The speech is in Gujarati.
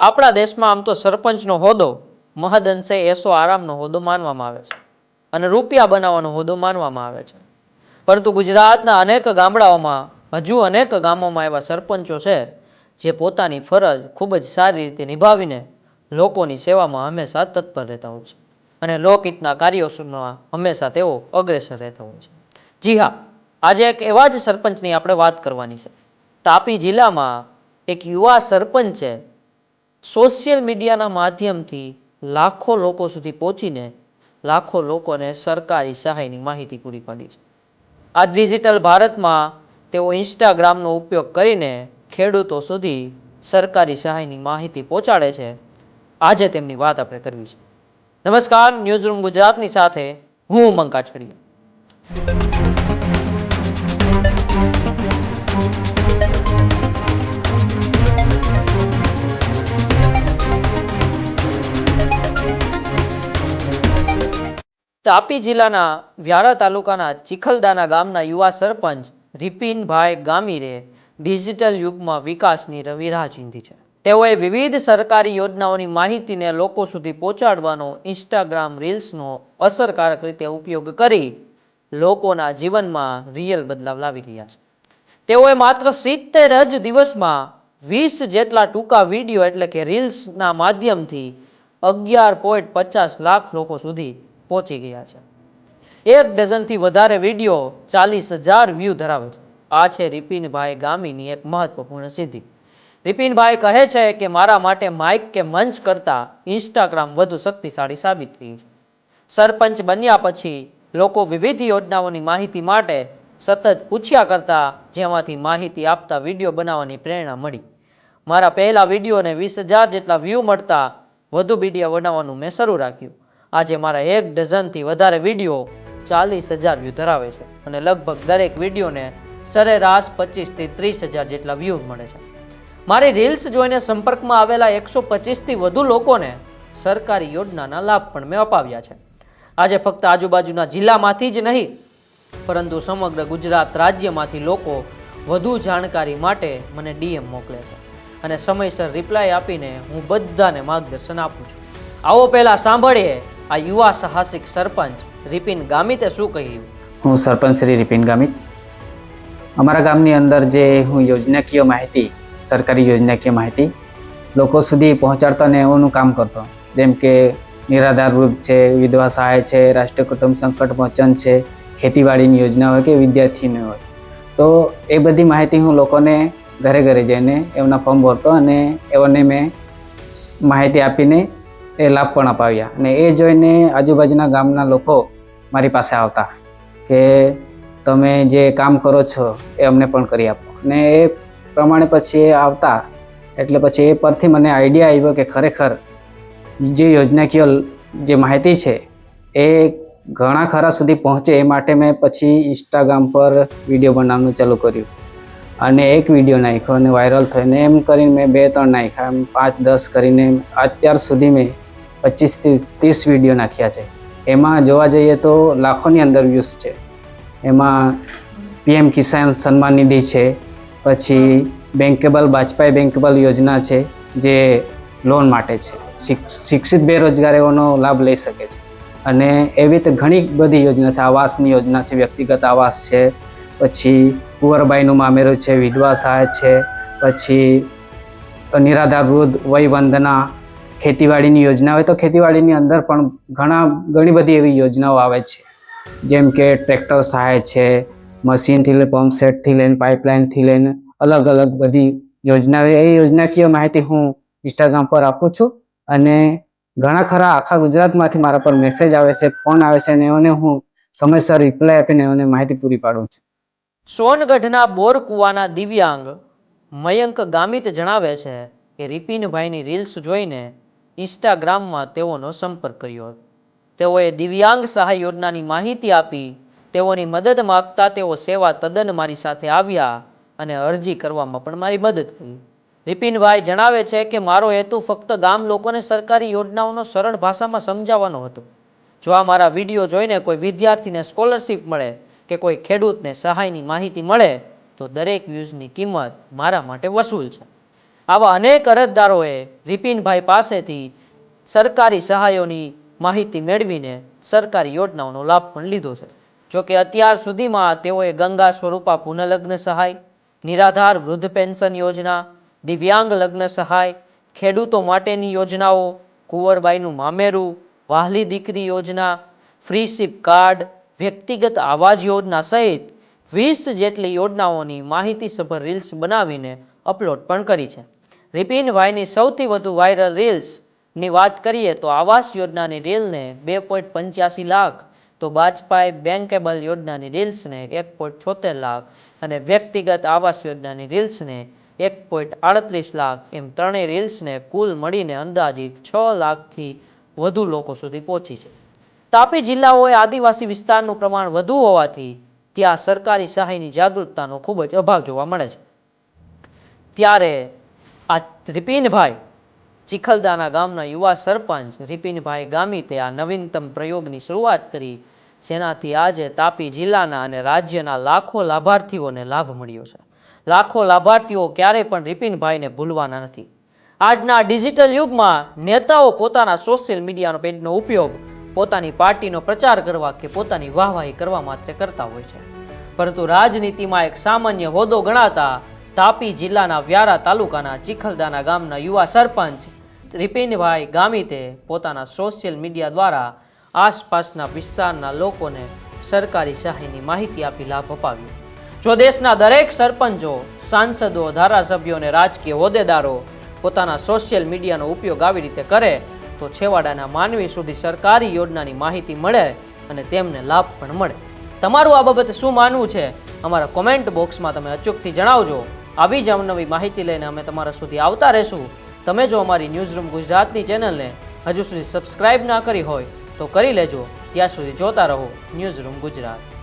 આપણા દેશમાં આમ તો સરપંચનો હોદ્દો, મહદઅંશે એસો આરામનો હોદ્દો માનવામાં આવે છે અને રૂપિયા બનાવવાનો હોદ્દો માનવામાં આવે છે. પરંતુ ગુજરાતના અનેક ગામડાઓમાં, હજુ અનેક ગામોમાં એવા સરપંચો છે, જે પોતાની ફરજ ખૂબ જ સારી રીતે નિભાવીને લોકોની સેવામાં હંમેશા તત્પર રહેતા હોય છે અને લોકહિતના કાર્યોમાં હંમેશા તેઓ અગ્રેસર રહેતા હોય છે. જી હા, આજે એક એવા જ સરપંચની આપણે વાત કરવાની છે. તાપી જિલ્લામાં એક યુવા સરપંચે સોશિયલ મીડિયાના માધ્યમથી લાખો લોકો સુધી પહોંચીને લાખો લોકોને સરકારી સહાયની માહિતી પૂરી પાડી છે. આ ડિજિટલ ભારતમાં તેઓ ઇન્સ્ટાગ્રામનો ઉપયોગ કરીને ખેડૂતો સુધી સરકારી સહાયની માહિતી પહોંચાડે છે. આજે તેમની વાત આપણે કરવી છે. નમસ્કાર ન્યૂઝ રૂમ ગુજરાતની સાથે હું ઉમંગ કાછડિયા. તાપી જિલ્લાના વ્યારા તાલુકાના ચિખલદાના ગામના યુવા સરપંચ રિપિનભાઈ ગામીરે ડિજિટલ યુગમાં વિકાસની રવિરાહ ચીંધી છે. તેઓએ વિવિધ સરકારી યોજનાઓની માહિતીને લોકો સુધી પહોંચાડવાનો ઇન્સ્ટાગ્રામ રીલ્સનો અસરકારક રીતે ઉપયોગ કરી લોકોના જીવનમાં રિયલ બદલાવ લાવી રહ્યા છે. તેઓએ માત્ર સિત્તેર જ દિવસમાં વીસ જેટલા ટૂંકા વીડિયો એટલે કે રીલ્સના માધ્યમથી અગિયાર પોઈન્ટ પચાસ લાખ લોકો સુધી પહોંચી ગયા છે. એક ડઝનથી વધારે વીડિયો ચાલીસ હજાર વ્યૂ ધરાવે છે. આ છે રિપિનભાઈ ગામીની એક મહત્વપૂર્ણ સિદ્ધિ. રિપિનભાઈ કહે છે કે મારા માટે માઇક કે મંચ કરતાં ઇન્સ્ટાગ્રામ વધુ શક્તિશાળી સાબિત થયું છે. સરપંચ બન્યા પછી લોકો વિવિધ યોજનાઓની માહિતી માટે સતત પૂછ્યા કરતા જેમાંથી માહિતી આપતા વીડિયો બનાવવાની પ્રેરણા મળી. મારા પહેલા વિડીયોને વીસ હજાર જેટલા વ્યૂ મળતા વધુ વીડિયો બનાવવાનું મેં શરૂ રાખ્યું. આજે મારા એક ડઝનથી વધારે વીડિયો ચાલીસ હજાર વ્યૂ ધરાવે છે અને લગભગ દરેક વિડીયોને સરેરાશ પચીસથી ત્રીસ હજાર જેટલા વ્યૂ મળે છે. મારી રીલ્સ જોઈને સંપર્કમાં આવેલા એકસો પચીસથી વધુ લોકોને સરકારી યોજનાના લાભ પણ મેં અપાવ્યા છે. આજે ફક્ત આજુબાજુના જિલ્લામાંથી જ નહીં, પરંતુ સમગ્ર ગુજરાત રાજ્યમાંથી લોકો વધુ જાણકારી માટે મને ડીએમ મોકલે છે અને સમયસર રિપ્લાય આપીને હું બધાને માર્ગદર્શન આપું છું. આવો પહેલાં સાંભળીએ આ યુવા સાહસિક સરપંચ રિપિન ગામિતે શું કહ્યું? હું સરપંચ શ્રી રિપિન ગામિત. અમારા ગામની અંદર જે હું યોજનાકીય માહિતી, સરકારી યોજનાકીય માહિતી લોકો સુધી પહોંચાડતો ને એનું કામ કરતો. જેમ કે નિરાધાર વૃદ્ધ છે, વિધવા સહાય છે, રાષ્ટ્રીય કુટુંબ સંકટ મોચન છે, ખેતીવાડીની યોજના હોય કે વિદ્યાર્થીની હોય. તો એ બધી માહિતી હું લોકોને ઘરે ઘરે જઈને એમના ફોર્મ ભરતો અને એઓને મેં માહિતી આપીને એ લાભ પણ અપાવ્યા. અને એ જોઈને આજુબાજુના ગામના લોકો મારી પાસે આવતા કે તમે જે કામ કરો છો એ અમને પણ કરી આપો. અને એ પ્રમાણે પછી એ આવતા એટલે પછી એ પરથી મને આઈડિયા આવ્યો કે ખરેખર જે યોજનાકીય જે માહિતી છે એ ઘણા ખરા સુધી પહોંચે એ માટે મેં પછી ઇન્સ્ટાગ્રામ પર વીડિયો બનાવવાનું ચાલુ કર્યું. અને એક વીડિયો નાખ્યો અને વાયરલ થયો ને એમ કરીને મેં બે, ત્રણ નાખ્યા, એમ પાંચ, દસ કરીને અત્યાર સુધી મેં પચીસથી ત્રીસ વીડિયો નાખ્યા છે. એમાં જોવા જઈએ તો લાખોની અંદર વ્યૂઝ છે. એમાં પીએમ કિસાન સન્માન નિધિ છે. પછી બેન્કેબલ વાજપાઈ બેન્કેબલ યોજના છે, જે લોન માટે છે. શિક- શિક્ષિત બેરોજગારીઓનો લાભ લઈ શકે છે. અને એવી રીતે ઘણી બધી યોજના છે. આવાસની યોજના છે, વ્યક્તિગત આવાસ છે, પછી કુંવરબાઈનું મામેરું છે, વિધવા સહાય છે, પછી નિરાધાર વૃદ્ધ વય વંદના ખેતીવાડીની યોજના હોય તો ખેતીવાડીની અંદર પણ ઘણા, ઘણી બધી એવી યોજનાઓ આવે છે. જેમ કે ટ્રેક્ટર સહાય છે, મશીનથી લઈને પંપ સેટથી લઈને પાઇપલાઇનથી લઈને અલગ અલગ બધી યોજનાઓ એ યોજનાકીય માહિતી હું ઇન્સ્ટાગ્રામ પર આપું છું અને ઘણા ખરા આખા ગુજરાતમાંથી મારા પર મેસેજ આવે છે ફોન આવે છે અને એઓને હું સમયસર રિપ્લાય આપીને એઓને માહિતી પૂરી પાડું છું. સોનગઢના બોરકુવાના દિવ્યાંગ મયંક ગામિત જણાવે છે કે રિપિનભાઈની રીલ્સ જોઈને ઇન્સ્ટાગ્રામમાં તેઓનો સંપર્ક કર્યો. હતો તેઓએ દિવ્યાંગ સહાય યોજનાની માહિતી આપી, તેઓની મદદ માગતા તેઓ સેવા તદ્દન મારી સાથે આવ્યા અને અરજી કરવામાં પણ મારી મદદ કરી. રિપિનભાઈ જણાવે છે કે, મારો હેતુ ફક્ત ગામ લોકોને સરકારી યોજનાઓનો સરળ ભાષામાં સમજાવવાનો હતો. જો આ મારા વીડિયો જોઈને કોઈ વિદ્યાર્થીને સ્કોલરશિપ મળે કે કોઈ ખેડૂતને સહાયની માહિતી મળે, તો દરેક વ્યૂઝની કિંમત મારા માટે વસૂલ છે. આવા અનેક અરજદારોએ રિપિનભાઈ પાસેથી સરકારી સહાયોની માહિતી મેળવીને સરકારી યોજનાઓનો લાભ પણ લીધો છે. જોકે અત્યાર સુધીમાં તેઓએ ગંગા સ્વરૂપા પુનઃલગ્ન સહાય, નિરાધાર વૃદ્ધ પેન્શન યોજના, દિવ્યાંગ લગ્ન સહાય, ખેડૂતો માટેની યોજનાઓ, કુંવરબાઈનું મામેરું, વાહલી દીકરી યોજના, ફ્રી શિપ કાર્ડ, વ્યક્તિગત આવાજ યોજના સહિત વીસ જેટલી યોજનાઓની માહિતીસભર રીલ્સ બનાવીને અપલોડ પણ કરી છે. રિપિનભાઈની સૌથી વધુ વાયરલ રીલ્સની વાત કરીએ તો આવાસ યોજનાની રીલને બે પોઈન્ટ પંચ્યાસી લાખ, તો બાજપાઈ બેન્કેબલ યોજનાની રીલ્સને એક પોઈન્ટ છોતેર લાખ અને વ્યક્તિગત આવાસ યોજનાની રીલ્સને એક પોઈન્ટ આડત્રીસ લાખ. એમ ત્રણેય રીલ્સને કુલ મળીને અંદાજિત છ લાખથી વધુ લોકો સુધી પહોંચી છે. તાપી જિલ્લાઓએ આદિવાસી વિસ્તારનું પ્રમાણ વધુ હોવાથી ત્યાં સરકારી સહાયની જાગૃતતાનો ખૂબ જ અભાવ જોવા મળે છે. ત્યારે આ રિપિનભાઈ ચિખલદાના ગામના યુવા સરપંચ રિપિનભાઈ ગામિતે આ નવીનતમ પ્રયોગની શરૂઆત કરી, જેનાથી આજે તાપી જિલ્લાના અને રાજ્યના લાખો લાભાર્થીઓને લાભ મળ્યો છે. લાખો લાભાર્થીઓ ક્યારેય પણ રિપિનભાઈને ભૂલવાના નથી. આજના ડિજિટલ યુગમાં નેતાઓ પોતાના સોશિયલ મીડિયાનો પેજનો ઉપયોગ પોતાની પાર્ટીનો પ્રચાર કરવા કે પોતાની વાહવાહી કરવા માટે કરતા હોય છે. પરંતુ રાજનીતિમાં એક સામાન્ય હોદ્દો ગણાતા તાપી જિલ્લાના વ્યારા તાલુકાના ચિખલદાના ગામના યુવા સરપંચ રિપિનભાઈ ગામિતે પોતાના સોશિયલ મીડિયા દ્વારા આસપાસના વિસ્તારના લોકોને સરકારી સહાયની માહિતી આપી લાભ અપાવ્યો. જો દેશના દરેક સરપંચો, સાંસદો ધારાસભ્યો અને રાજકીય હોદ્દેદારો પોતાના સોશિયલ મીડિયાનો ઉપયોગ આવી રીતે કરે, તો છેવાડાના માનવી સુધી સરકારી યોજનાની માહિતી મળે અને તેમને લાભ પણ મળે. તમારું આ બાબતે શું માનવું છે? અમારા કોમેન્ટ બોક્સમાં તમે અચૂકથી જણાવજો. આવી જ અવનવી માહિતી લઈને અમે તમારા સુધી આવતા રહેશું. તમે જો અમારી ન્યૂઝ રૂમ ગુજરાતની ચેનલને હજુ સુધી સબસ્ક્રાઇબ ના કરી હોય તો કરી લેજો. ત્યાં સુધી જોતા રહો ન્યૂઝ રૂમ ગુજરાત.